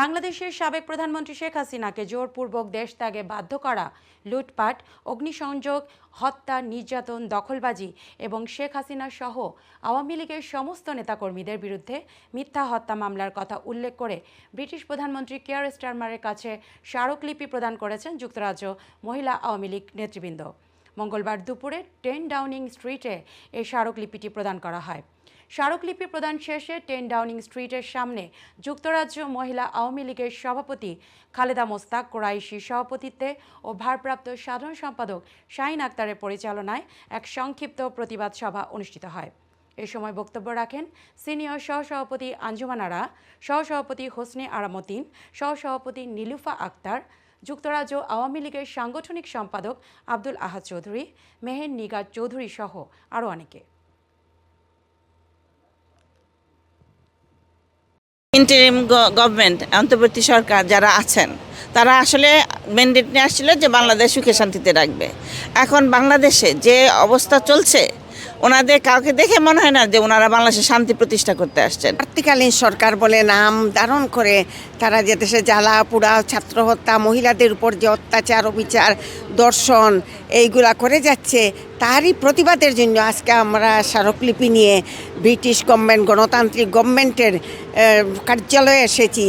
বাংলাদেশের সাবেক প্রধানমন্ত্রী শেখ হাসিনাকে জোরপূর্বক দেশ ত্যাগে বাধ্য করা, লুটপাট, অগ্নিসংযোগ, হত্যা, নির্যাতন, দখলবাজি এবং শেখ হাসিনা সহ আওয়ামী লীগের সমস্ত নেতাকর্মীদের বিরুদ্ধে মিথ্যা হত্যা মামলার কথা উল্লেখ করে ব্রিটিশ প্রধানমন্ত্রী কেয়ার স্টারমারের কাছে স্মারকলিপি প্রদান করেছেন যুক্তরাজ্য মহিলা আওয়ামী লীগ নেতৃবৃন্দ। মঙ্গলবার দুপুরে টেন ডাউনিং স্ট্রিটে এই স্মারকলিপিটি প্রদান করা হয়। স্মারকলিপি প্রদান শেষে টেন ডাউনিং স্ট্রিটের সামনে যুক্তরাজ্য মহিলা আওয়ামী লীগের সভাপতি খালেদা মোস্তাক কোরাইশির সভাপতিত্বে ও ভারপ্রাপ্ত সাধারণ সম্পাদক শাহিন আক্তারের পরিচালনায় এক সংক্ষিপ্ত প্রতিবাদ সভা অনুষ্ঠিত হয়। এ সময় বক্তব্য রাখেন সিনিয়র সহসভাপতি আঞ্জুমান আরা, সহসভাপতি হোসনে আরামতিন সহসভাপতি নীলুফা আক্তার যুক্তরাজ্য আওয়ামী লীগের সাংগঠনিক সম্পাদক আব্দুল আহাদ চৌধুরী, মেহের নিগার চৌধুরী সহ আরও অনেকে। ইন্টারিম গভর্নমেন্ট অন্তর্বর্তী সরকার যারা আছেন, তারা আসলে ম্যান্ডেট নিয়ে আসছিল যে বাংলাদেশ সুখে শান্তিতে রাখবে। এখন বাংলাদেশে যে অবস্থা চলছে ওনাদের কাউকে দেখে মনে হয় না যে ওনারা বাংলাদেশে শান্তি প্রতিষ্ঠা করতে আসছেন। প্রার্থীকালীন সরকার বলে নাম ধারণ করে তারা যে দেশে জ্বালা, পোড়া, ছাত্র হত্যা, মহিলাদের উপর যে অত্যাচার, অবিচার, দর্শন এইগুলা করে যাচ্ছে, তারই প্রতিবাদের জন্য আজকে আমরা স্মারকলিপি নিয়ে ব্রিটিশ গভর্নমেন্ট গণতান্ত্রিক গভর্নমেন্টের কার্যালয়ে এসেছি।